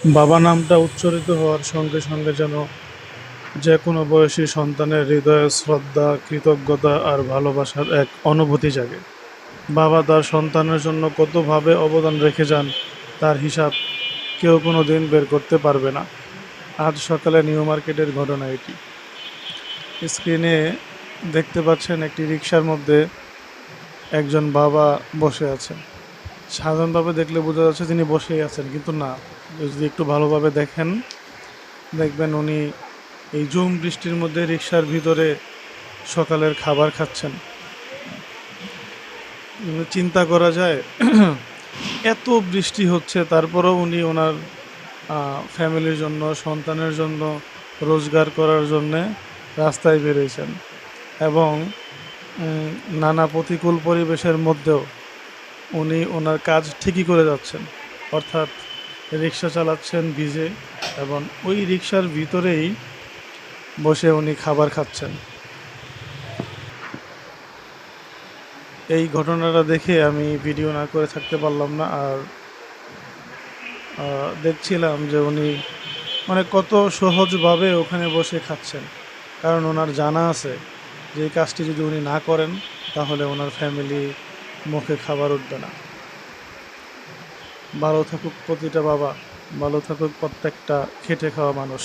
বাবা নামটা উচ্চারিত হওয়ার সঙ্গে সঙ্গে যেন যে কোনো বয়সী সন্তানের হৃদয়ে শ্রদ্ধা, কৃতজ্ঞতা আর ভালোবাসার এক অনুভূতি জাগে। বাবা তার সন্তানের জন্য কতভাবে অবদান রেখে যান, তার হিসাব কেউ কোনো দিন বের করতে পারবে না। আজ সকালে নিউ মার্কেটের ঘটনা এটি। স্ক্রিনে দেখতে পাচ্ছেন একটি রিক্সার মধ্যে একজন বাবা বসে আছেন। সাধারণভাবে দেখলে বোঝা যাচ্ছে তিনি বসেই আছেন, কিন্তু না। যদি একটু ভালোভাবে দেখেন, দেখবেন উনি এই জুম বৃষ্টির মধ্যে রিক্সার ভিতরে সকালের খাবার খাচ্ছেন। চিন্তা করা যায়, এত বৃষ্টি হচ্ছে, তারপরেও উনি ওনার ফ্যামিলির জন্য, সন্তানের জন্য রোজগার করার জন্যে রাস্তায় বেরিয়েছেন। এবং নানা প্রতিকূল পরিবেশের মধ্যেও উনি ওনার কাজ ঠিকই করে যাচ্ছেন। অর্থাৎ রিক্সা চালাচ্ছেন ভিজে এবং ওই রিক্সার ভিতরেই বসে উনি খাবার খাচ্ছেন। এই ঘটনাটা দেখে আমি ভিডিও না করে থাকতে পারলাম না আর দেখছিলাম যে উনি মানে কত সহজভাবে ওখানে বসে খাচ্ছেন। কারণ ওনার জানা আছে যে এই কাজটি যদি উনি না করেন, তাহলে ওনার ফ্যামিলি মুখে খাবার উঠবে না। ভালো থাকুক প্রতিটা বাবা ভালো থাকুক প্রত্যেকটা খেটে খাওয়া মানুষ।